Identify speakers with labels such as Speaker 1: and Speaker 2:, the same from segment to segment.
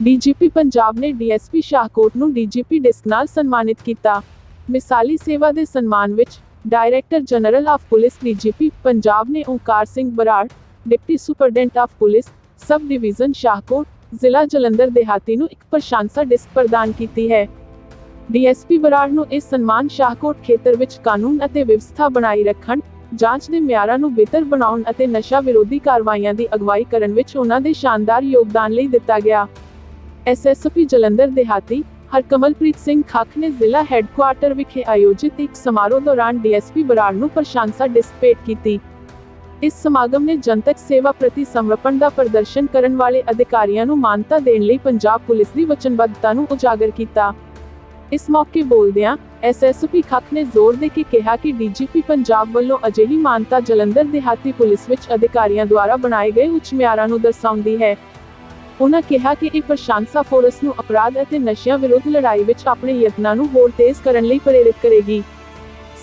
Speaker 1: DGP Punjab ਨੇ DSP Shahkot ਨੂੰ DGP disc ਨਾਲ ਸਨਮਾਨਿਤ ਕੀਤਾ। ਮਿਸਾਲੀ ਸੇਵਾ ਦੇ ਸਨਮਾਨ ਵਿੱਚ director general of police DGP Punjab ਨੇ Onkar Singh Brar, deputy superintendent of police sub division Shahkot, ਜ਼ਿਲ੍ਹਾ ਜਲੰਧਰ ਦੇਹਾਤੀ ਨੂੰ ਇੱਕ ਪ੍ਰਸ਼ੰਸਾ ਡਿਸਕ ਪ੍ਰਦਾਨ ਕੀਤੀ ਹੈ। ਡੀਐਸਪੀ ਬਰਾੜ ਨੂੰ ਇਹ ਸਨਮਾਨ ਸ਼ਾਹਕੋਟ ਖੇਤਰ ਵਿੱਚ ਕਾਨੂੰਨ ਅਤੇ ਵਿਵਸਥਾ ਬਣਾਈ ਰੱਖਣ, ਜਾਂਚ ਦੇ ਮਿਆਰਾਂ ਨੂੰ ਬਿਹਤਰ ਬਣਾਉਣ ਅਤੇ ਨਸ਼ਾ ਵਿਰੋਧੀ ਕਾਰਵਾਈਆਂ ਦੀ ਅਗਵਾਈ ਕਰਨ ਵਿੱਚ ਉਹਨਾਂ ਦੇ ਸ਼ਾਨਦਾਰ ਯੋਗਦਾਨ ਲਈ ਦਿੱਤਾ ਗਿਆ। ਐਸਐਸਪੀ ਜਲੰਧਰ ਦੇਹਾਤੀ ਹਰਕਮਲਪ੍ਰੀਤ ਸਿੰਘ ਖੱਖ ਨੇ ਜ਼ਿਲ੍ਹਾ ਹੈੱਡਕੁਆਰਟਰ ਵਿਖੇ ਆਯੋਜਿਤ ਇੱਕ ਸਮਾਰੋਹ ਦੌਰਾਨ ਡੀਐਸਪੀ ਬਰਾੜ ਨੂੰ ਪ੍ਰਸ਼ੰਸਾ ਡਿਸਕ ਕੀਤੀ। ਇਸ ਸਮਾਗਮ ਨੇ ਜਨਤਕ ਸੇਵਾ ਪ੍ਰਤੀ ਸਮਰਪਣ ਦਾ ਪ੍ਰਦਰਸ਼ਨ ਕਰਨ ਵਾਲੇ ਅਧਿਕਾਰੀਆਂ ਨੂੰ ਮਾਨਤਾ ਦੇਣ ਲਈ ਪੰਜਾਬ ਪੁਲਿਸ ਦੀ ਵਚਨਬੱਧਤਾ ਨੂੰ ਉਜਾਗਰ ਕੀਤਾ। ਇਸ ਮੌਕੇ ਬੋਲਦਿਆਂ ਐਸਐਸਪੀ ਖੱਖ ਨੇ ਜ਼ੋਰ ਦੇ ਕੇ ਕਿਹਾ ਕਿ ਡੀਜੀਪੀ ਪੰਜਾਬ ਵੱਲੋਂ ਅਜਿਹੀ ਮਾਨਤਾ ਜਲੰਧਰ ਦਿਹਾਤੀ ਪੁਲਿਸ ਵਿੱਚ ਅਧਿਕਾਰੀਆਂ ਦੁਆਰਾ ਬਣਾਏ ਗਏ ਉੱਚ ਮਿਆਰਾਂ ਨੂੰ ਦਰਸਾਉਂਦੀ ਹੈ। ਉਨ੍ਹਾਂ ਕਿਹਾ ਕਿ ਇਹ ਪ੍ਰਸ਼ੰਸਾ ਫੋਰਸ ਨੂੰ ਅਪਰਾਧ ਅਤੇ ਨਸ਼ਿਆਂ ਵਿਰੁੱਧ ਲੜਾਈ ਵਿੱਚ ਆਪਣੇ ਯਤਨਾਂ ਨੂੰ ਹੋਰ ਤੇਜ਼ ਕਰਨ ਲਈ ਪ੍ਰੇਰਿਤ ਕਰੇਗੀ।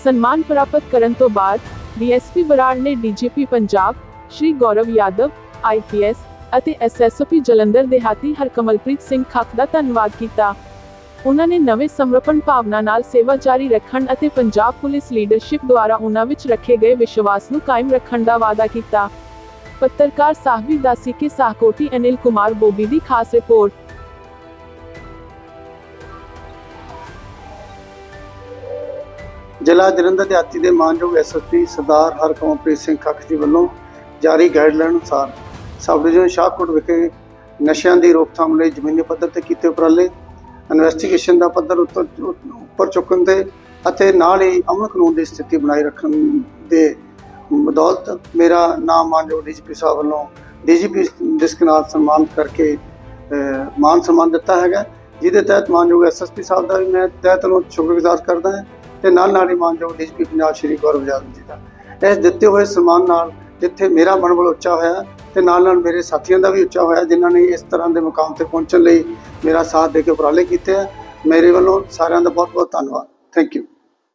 Speaker 1: ਸਨਮਾਨ ਪ੍ਰਾਪਤ ਕਰਨ ਤੋਂ ਬਾਅਦ, ਡੀਐਸਪੀ ਬਰਾੜ ਨੇ ਡੀਜੀਪੀ ਪੰਜਾਬ, ਸ਼੍ਰੀ ਗੌਰਵ ਯਾਦਵ ਆਈਪੀਐਸ ਅਤੇ ਐਸਐਸਪੀ ਜਲੰਧਰ ਦਿਹਾਤੀ ਹਰਕਮਲਪ੍ਰੀਤ ਸਿੰਘ ਖੱਖ ਦਾ ਧੰਨਵਾਦ ਕੀਤਾ। ਉਹਨਾਂ ਨੇ ਨਵੇਂ ਸਮਰਪਣ ਭਾਵਨਾ ਨਾਲ ਸੇਵਾ ਜਾਰੀ ਰੱਖਣ ਅਤੇ ਪੰਜਾਬ ਪੁਲਿਸ ਲੀਡਰਸ਼ਿਪ ਦੁਆਰਾ ਉਹਨਾਂ ਵਿੱਚ ਰੱਖੇ ਗਏ ਵਿਸ਼ਵਾਸ ਨੂੰ ਕਾਇਮ ਰੱਖਣ ਦਾ ਵਾਅਦਾ ਕੀਤਾ। ਪੱਤਰਕਾਰ ਸਾਹਿਬੀ ਦਾਸੀ ਕੇ ਸਾਹਕੋਟੀ ਅਨਿਲ ਕੁਮਾਰ ਬੋਬੀ ਦੀ ਖਾਸ ਰਿਪੋਰਟ।
Speaker 2: ਜ਼ਿਲ੍ਹਾ ਜਲੰਧਰ ਦਿਹਾਤੀ ਦੇ ਮਾਨਯੋਗ ਐਸਐਸਪੀ ਸਰਦਾਰ ਹਰਕਮਲਪ੍ਰੀਤ ਸਿੰਘ ਖੱਖ ਜੀ ਵੱਲੋਂ ਜਾਰੀ ਗਾਈਡਲਾਈਨ ਅਨੁਸਾਰ ਸਬ ਡਿਵੀਜ਼ਨ ਸ਼ਾਹਕੋਟ ਵਿਖੇ ਨਸ਼ਿਆਂ ਦੀ ਰੋਕਥਾਮ ਲਈ ਜ਼ਮੀਨੀ ਪੱਧਰ ਤੇ ਕੀਤੇ ਉਪਰਾਲੇ ਇਨਵੈਸਟੀਗੇਸ਼ਨ ਦਾ ਪੱਧਰ ਉੱਤਰ ਉੱਪਰ ਚੁੱਕਣ ਤੇ ਅਤੇ ਨਾਲ ਹੀ ਅਮਨ ਕਾਨੂੰਨ ਦੀ ਸਥਿਤੀ ਬਣਾਈ ਰੱਖਣ ਦੇ ਬਦੌਲਤ ਮੇਰਾ ਨਾਮ ਮਾਨਯੋਗ ਡੀਜੀਪੀ ਸਾਹਿਬ ਵੱਲੋਂ ਡੀਜੀਪੀ ਡਿਸਕ ਨਾਲ ਸਨਮਾਨਿਤ ਕਰਕੇ ਮਾਨ ਸਨਮਾਨ ਦਿੱਤਾ ਹੈਗਾ। ਜਿਹਦੇ ਤਹਿਤ ਮਾਨਯੋਗ ਐਸਐਸਪੀ ਸਾਹਿਬ ਦਾ ਵੀ ਮੈਂ ਤਹਿ ਦਿਲੋਂ ਸ਼ੁਕਰਗੁਜ਼ਾਰ ਕਰਦਾ ਹਾਂ ਤੇ ਨਾਲ ਨਾਲ ਹੀ ਮਾਨਯੋਗ ਡੀਜੀਪੀ ਪੰਜਾਬ ਸ਼੍ਰੀ ਗੌਰਵ ਯਾਦਵ ਜੀ ਦਾ। ਇਸ ਦਿੱਤੇ ਹੋਏ ਸਨਮਾਨ ਨਾਲ ਜਿੱਥੇ ਮੇਰਾ ਮਨੋਬਲ ਉੱਚਾ ਹੋਇਆ ਤੇ ਨਾਲ ਨਾਲ ਮੇਰੇ ਸਾਥੀਆਂ ਦਾ ਵੀ ਉੱਚਾ ਹੋਇਆ, ਜਿਨ੍ਹਾਂ ਨੇ ਇਸ ਤਰ੍ਹਾਂ ਦੇ ਮੁਕਾਮ ਤੇ ਪਹੁੰਚਣ ਲਈ ਮੇਰਾ ਸਾਥ ਦੇ ਕੇ ਉਪਰਾਲੇ ਕੀਤੇ ਆ। ਮੇਰੇ ਵੱਲੋਂ ਸਾਰਿਆਂ ਦਾ ਬਹੁਤ ਬਹੁਤ ਧੰਨਵਾਦ। Thank you